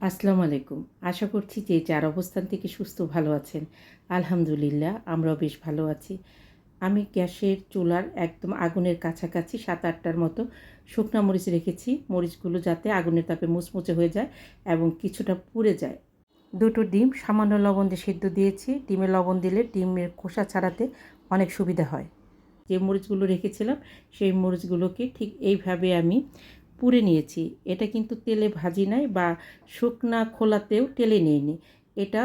আসসালামু আলাইকুম। আশা করছি যে যার অবস্থান থেকে সুস্থ ভালো আছেন। আলহামদুলিল্লাহ, আমরাও বেশ ভালো আছি। আমি গ্যাসের চুলার একদম আগুনের কাছাকাছি সাত আটটার মতো শুকনা মরিচ রেখেছি। মরিচগুলো যাতে আগুনের তাপে মুচমুচে হয়ে যায় এবং কিছুটা পুড়ে যায়। দুটো ডিম, সামান্য লবণ দিয়ে সেদ্ধ দিয়েছি। ডিমে লবণ দিলে ডিমের খোসা ছাড়াতে অনেক সুবিধা হয়। যে মরিচগুলো রেখেছিলাম, সেই মরিচগুলোকে ঠিক এইভাবে আমি পুড়ে নিয়েছি। এটা কিন্তু তেলে ভাজি নাই বা শুকনা খোলাতেও টেলে নিইনি। এটা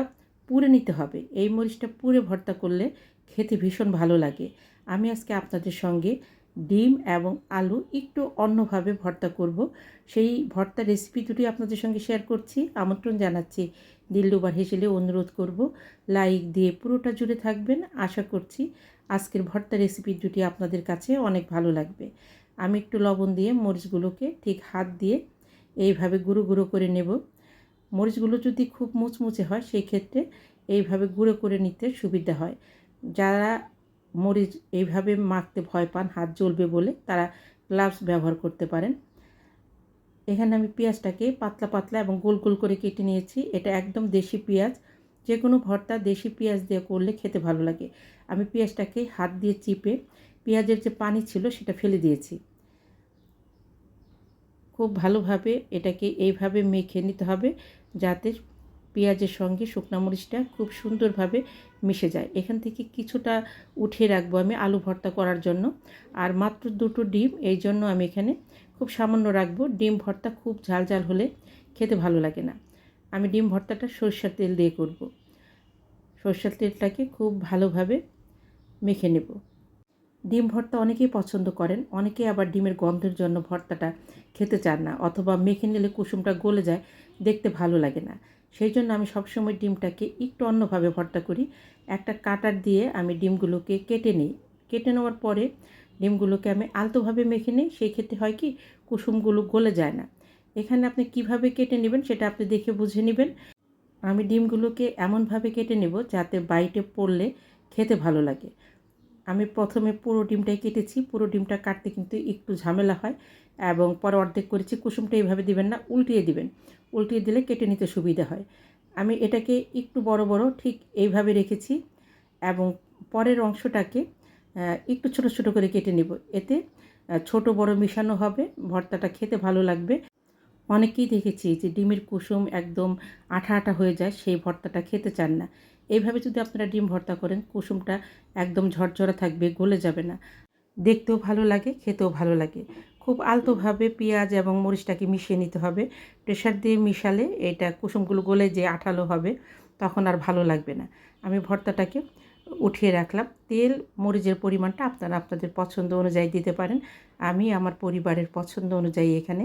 পুড়ে নিতে হবে। এই মরিচটা পুড়ে ভর্তা করলে খেতে ভীষণ ভালো লাগে। আমি আজকে আপনাদের সঙ্গে ডিম এবং আলু একটু অন্যভাবে ভর্তা করব। সেই ভর্তা রেসিপি দুটি আপনাদের সঙ্গে শেয়ার করছি। আমন্ত্রণ জানাচ্ছি দিল্লুবার হেসেলে অনুরোধ করব। লাইক দিয়ে পুরোটা জুড়ে থাকবেন। আশা করছি আজকের ভর্তা রেসিপি দুটি আপনাদের কাছে অনেক ভালো লাগবে। আমি একটু লবণ দিয়ে মরিচগুলোকে ঠিক হাত দিয়ে এইভাবে গুঁড়ো গুঁড়ো করে নেব। মরিচগুলো যদি খুব মুচমুচে হয়, সেই ক্ষেত্রে এইভাবে গুঁড়ো করে নিতে সুবিধা হয়। যারা মরিচ এইভাবে মাখতে ভয় পান, হাত জ্বলবে বলে, তারা গ্লাভস ব্যবহার করতে পারেন। এখানে আমি পেঁয়াজটাকে পাতলা পাতলা এবং গোল গোল করে কেটে নিয়েছি। এটা একদম দেশি পেঁয়াজ। যে কোনো ভর্তা দেশি পেঁয়াজ দিয়ে করলে খেতে ভালো লাগে। আমি পেঁয়াজটাকে হাত দিয়ে চিপে পেঁয়াজের যে পানি ছিল সেটা ফেলে দিয়েছি। খুব ভালোভাবে এটাকে এইভাবে মেখে নিতে হবে যাতে পেঁয়াজের সঙ্গে শুকনো মরিচটা খুব সুন্দরভাবে মিশে যায়। এখান থেকে কিছুটা উঠিয়ে রাখব আমি আলু ভর্তা করার জন্য। আর মাত্র দুটো ডিম, এই জন্য আমি এখানে খুব সামান্য রাখব। ডিম ভর্তা খুব ঝাল ঝাল হলে খেতে ভালো লাগে না। আমি ডিম ভর্তাটা সরষের তেল দিয়ে করব। সরষের তেলটাকে খুব ভালোভাবে মেখে নেব। ডিম ভর্তা অনেকেই পছন্দ করেন, অনেকেই আবার ডিমের গন্ধের জন্য ভর্তাটা খেতে চান না অথবা মেখে নিলে কুসুমটা গলে যায়, দেখতে ভালো লাগে না। সেই জন্য আমি সবসময় ডিমটাকে একটু অন্যভাবে ভর্তা করি। একটা কাটার দিয়ে আমি ডিমগুলোকে কেটে নিই। কেটে নেওয়ার পরে ডিমগুলোকে আমি আলতোভাবে মেখে নিই, সেই ক্ষেত্রে হয় কি কুসুমগুলো গলে যায় না। এখানে আপনি কীভাবে কেটে নেবেন সেটা আপনি দেখে বুঝে নেবেন। আমি ডিমগুলোকে এমনভাবে কেটে নেব যাতে বাইটে পড়লে খেতে ভালো লাগে। আমি প্রথমে পুরো ডিমটাই কেটেছি, পুরো ডিমটা কাটতে কিন্তু একটু ঝামেলা হয় এবং পরে অর্ধেক করেছি, কুসুমটা এইভাবে দিবেন না, উল্টিয়ে দিবেন। উল্টিয়ে দিলে কেটে নিতে সুবিধা হয়। আমি এটাকে একটু বড় বড় ঠিক এইভাবে রেখেছি এবং পরের অংশটাকে একটু ছোট ছোট করে কেটে নেব। এতে ছোট বড় মিশানো হবে, ভর্তাটা খেতে ভালো লাগবে। অনেকেই দেখেছি যে ডিমের কুসুম একদম আঠা আঠা হয়ে যায়, সেই ভর্তাটা খেতে চান না। এইভাবে যদি আপনারা ডিম ভর্তা করেন, কুসুমটা একদম ঝরঝরা থাকবে, গলে যাবে না। দেখতেও ভালো লাগে, খেতেও ভালো লাগে। খুব আলতোভাবে পেঁয়াজ এবং মরিচটাকে মিশিয়ে নিতে হবে। প্রেশার দিয়ে মিশালে এটা কুসুমগুলো গলে যে আঠালো হবে, তখন আর ভালো লাগবে না। আমি ভর্তাটাকে উঠিয়ে রাখলাম। তেল, মরিচের পরিমাণটা আপনারা আপনাদের পছন্দ অনুযায়ী দিতে পারেন। আমি আমার পরিবারের পছন্দ অনুযায়ী এখানে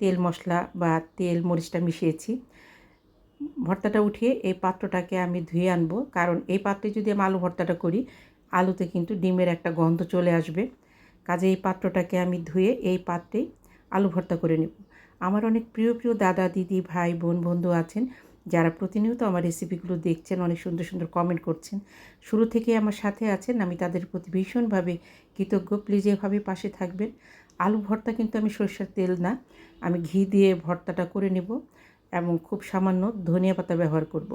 তেল মশলা বা তেল মরিচটা মিশিয়েছি। ভর্তাটা উঠিয়ে এই পাত্রটাকে আমি ধুয়ে আনব। কারণ এই পাত্রে যদি আমি আলু ভর্তাটা করি, আলুতে কিন্তু ডিমের একটা গন্ধ চলে আসবে। কাজে এই পাত্রটাকে আমি ধুয়ে এই পাত্রেই আলু ভর্তা করে নেব। আমার অনেক প্রিয় প্রিয় দাদা, দিদি, ভাই, বোন, বন্ধু আছেন, যারা প্রতিনিয়ত আমার রেসিপিগুলো দেখছেন, অনেক সুন্দর সুন্দর কমেন্ট করছেন। শুরু থেকে আমার সাথে আছেন, আমি তাদের প্রতি ভীষণভাবে কৃতজ্ঞ। প্লিজ এভাবে পাশে থাকবেন। আলু ভর্তা কিন্তু আমি সরষের তেল না, আমি ঘি দিয়ে ভর্তাটা করে নেব। এবং খুব সামান্য ধনিয়া পাতা ব্যবহার করব।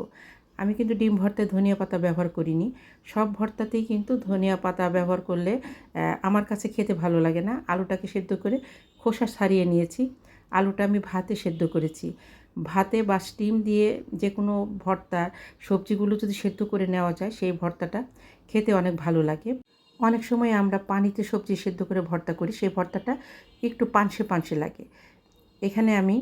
আমি কিন্তু ডিম ভর্তায় ধনিয়া পাতা ব্যবহার করিনি। সব ভর্তাতেই কিন্তু ধনিয়া পাতা ব্যবহার করলে আমার কাছে খেতে ভালো লাগে না। আলুটাকে সেদ্ধ করে খোসা ছাড়িয়ে নিয়েছি। আলুটা আমি ভাতে সেদ্ধ করেছি। ভাতে বা স্টিম দিয়ে যে কোনো ভর্তা, সবজিগুলো যদি সেদ্ধ করে নেওয়া যায়, সেই ভর্তাটা খেতে অনেক ভালো লাগে। অনেক সময় আমরা পানিতে সবজি সেদ্ধ করে ভর্তা করি, সেই ভর্তাটা একটু পানসে পানসে লাগে। এখানে আমি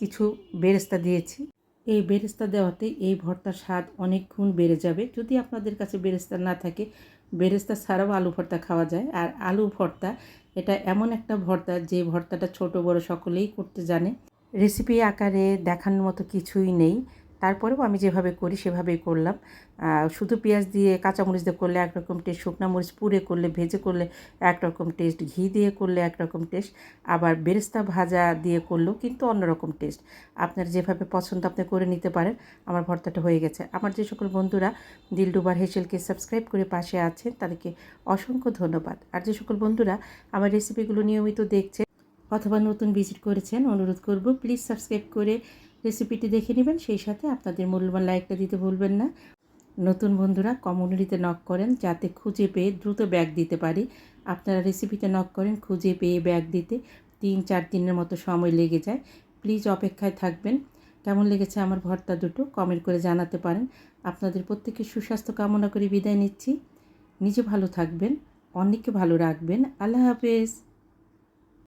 কিছু বেরেস্তা দিয়েছি। এই বেরেস্তা দেওয়াতে এই ভর্তার স্বাদ অনেক গুণ বেড়ে যাবে। যদি আপনাদের কাছে বেরেস্তা না থাকে, বেরেস্তা ছাড়াও আলু ভর্তা খাওয়া যায়। আর আলু ভর্তা, এটা এমন একটা ভর্তা যে ভর্তাটা ছোট, বড় সকলেই করতে জানে। রেসিপি আকারে দেখানোর মতো কিছুই নেই। তারপরেও আমি যেভাবে করি, সেভাবেই করলাম। শুধু পেঁয়াজ দিয়ে কাঁচামরিচ দিয়ে করলে একরকম টেস্ট শুকনা মরিচ পুড়ে করলে, ভেজে করলে একরকম টেস্ট ঘি দিয়ে করলে একরকম টেস্ট আবার বেরেস্তা ভাজা দিয়ে করলেও কিন্তু অন্যরকম টেস্ট আপনার যেভাবে পছন্দ আপনি করে নিতে পারেন, আমার ভর্তাটা হয়ে গেছে। আমার যে সকল বন্ধুরা দিলডুবার হেসেলকে সাবস্ক্রাইব করে পাশে আছেন, তাদেরকে অসংখ্য ধন্যবাদ। আর যে সকল বন্ধুরা আমার রেসিপিগুলো নিয়মিত দেখছে অথবা নতুন ভিজিট করেছেন, অনুরোধ করব প্লিজ সাবস্ক্রাইব করে রেসিপিটি দেখে নেবেন, সেই সাথে আপনাদের মূল্যবান লাইকটা দিতে ভুলবেন না। নতুন বন্ধুরা, কমিউনিটিতে নক করেন যাতে খুঁজে পেয়ে দ্রুত ব্যাগ দিতে পারি। আপনারা রেসিপিতে নক করেন, খুঁজে পেয়ে ব্যাগ দিতে তিন, চার দিনের মতো সময় লেগে যায়। প্লিজ অপেক্ষায় থাকবেন। কেমন লেগেছে আমার ভর্তা দুটো? কমেন্ট করে জানাতে পারেন। আপনাদের প্রত্যেকের সুস্বাস্থ্য কামনা করে বিদায় নিচ্ছি। নিজে ভালো থাকবেন অনেককে ভালো রাখবেন। আল্লাহ হাফেজ।